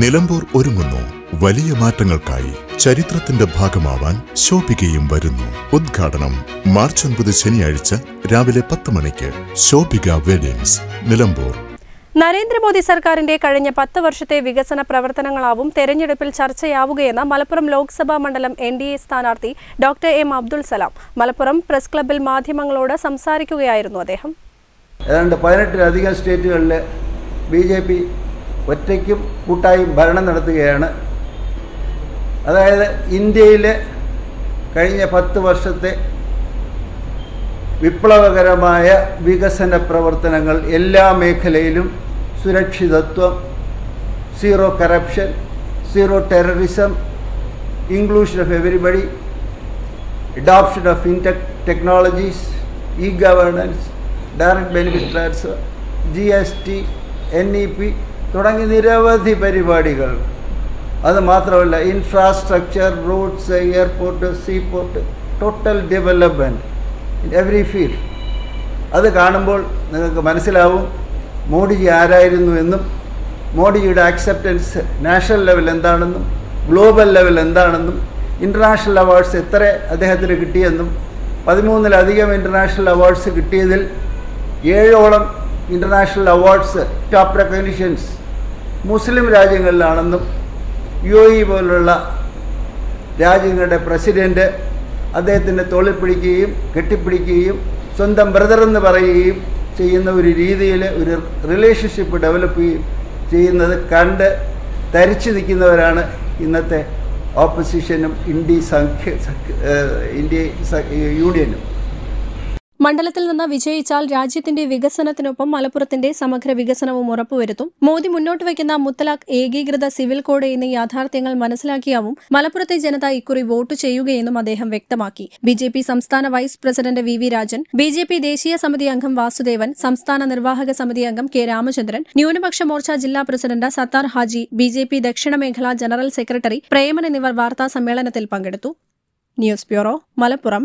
നിലമ്പൂർ ഒരുങ്ങുന്നു. വലിയ മാറ്റങ്ങൾക്കായി ചരിത്രത്തിന്റെ ഭാഗമാവാൻ ശോഭികയും വരുന്നു. ഉദ്ഘാടനം മാർച്ച് ഒൻപത് ശനിയാഴ്ച രാവിലെ പത്ത് മണിക്ക് ശോഭിക വെഡിങ്സ് നിലമ്പൂർ. നരേന്ദ്രമോദി സർക്കാരിന്റെ കഴിഞ്ഞ പത്ത് വർഷത്തെ വികസന പ്രവർത്തനങ്ങളാവും തെരഞ്ഞെടുപ്പിൽ ചർച്ചയാവുകയെന്ന് മലപ്പുറം ലോക്സഭാ മണ്ഡലം എൻ ഡി എ സ്ഥാനാർത്ഥി doctor M. Abdul Salam. Malappuram press ക്ലബിൽ മാധ്യമങ്ങളോട് സംസാരിക്കുകയായിരുന്നു അദ്ദേഹം. ഏതാണ്ട് പതിനെട്ടിലധികം സ്റ്റേറ്റുകളിൽ ബി ജെ പി ഒറ്റയ്ക്കും കൂട്ടായും ഭരണം നടത്തുകയാണ്. അതായത് ഇന്ത്യയിൽ കഴിഞ്ഞ പത്ത് വർഷത്തെ വിപ്ലവകരമായ വികസന പ്രവർത്തനങ്ങൾ എല്ലാ മേഖലയിലും സുരക്ഷിതത്വം zero corruption zero terrorism inclusion of everybody adoption of intech technologies e governance direct benefit transfer G S T N E P തുടങ്ങി നിരവധി പരിപാടികൾ. അത് മാത്രമല്ല infrastructure roads airport seaport total development in every field അത് കാണുമ്പോൾ നിങ്ങൾക്ക് മനസ്സിലാവും മോഡിജി ആരായിരുന്നു എന്നും മോഡിജിയുടെ ആക്സെപ്റ്റൻസ് നാഷണൽ ലെവൽ എന്താണെന്നും ഗ്ലോബൽ ലെവൽ എന്താണെന്നും ഇന്റർനാഷണൽ അവാർഡ്സ് എത്ര അദ്ദേഹത്തിന് കിട്ടിയെന്നും പതിമൂന്നിലധികം ഇന്റർനാഷണൽ അവാർഡ്സ് കിട്ടിയതിൽ ഏഴോളം international awards top recognitions Muslim രാജ്യങ്ങളിലാണെന്നും U A പോലുള്ള രാജ്യങ്ങളുടെ പ്രസിഡന്റ് അദ്ദേഹത്തിന്റെ തോളിൽ പിടിക്കുകയും കെട്ടിപ്പിടിക്കുകയും സ്വന്തം ബ്രദറെന്ന് പറയുകയും ചെയ്യുന്ന ഒരു രീതിയിൽ ഒരു റിലേഷൻഷിപ്പ് ഡെവലപ്പ് ചെയ്യുന്നത് കണ്ട് തരിച്ചു നിൽക്കുന്നവരാണ് ഇന്നത്തെ ഓപ്പോസിഷനും ഇന്ത്യ സഖ്യ- ഇന്ത്യ യൂണിയനും. മണ്ഡലത്തിൽ നിന്ന് വിജയിച്ചാൽ രാജ്യത്തിന്റെ വികസനത്തിനൊപ്പം മലപ്പുറത്തിന്റെ സമഗ്ര വികസനവും ഉറപ്പുവരുത്തും. മോദി മുന്നോട്ട് വയ്ക്കുന്ന മുത്തലാഖ് ഏകീകൃത സിവിൽ കോഡ് എന്നീ യാഥാർത്ഥ്യങ്ങൾ മനസ്സിലാക്കിയാവും മലപ്പുറത്തെ ജനത ഇക്കുറി വോട്ട് ചെയ്യുകയെന്നും അദ്ദേഹം വ്യക്തമാക്കി. ബി ജെ പി സംസ്ഥാന vice president V V Rajan B J P ദേശീയ സമിതി അംഗം വാസുദേവൻ സംസ്ഥാന നിർവാഹക സമിതി അംഗം കെ രാമചന്ദ്രൻ ന്യൂനപക്ഷ മോർച്ച ജില്ലാ president Sathar Haji B J P ദക്ഷിണ മേഖലാ ജനറൽ സെക്രട്ടറി പ്രേമൻ എന്നിവർ വാർത്താ സമ്മേളനത്തിൽ പങ്കെടുത്തു. News bureau Malappuram.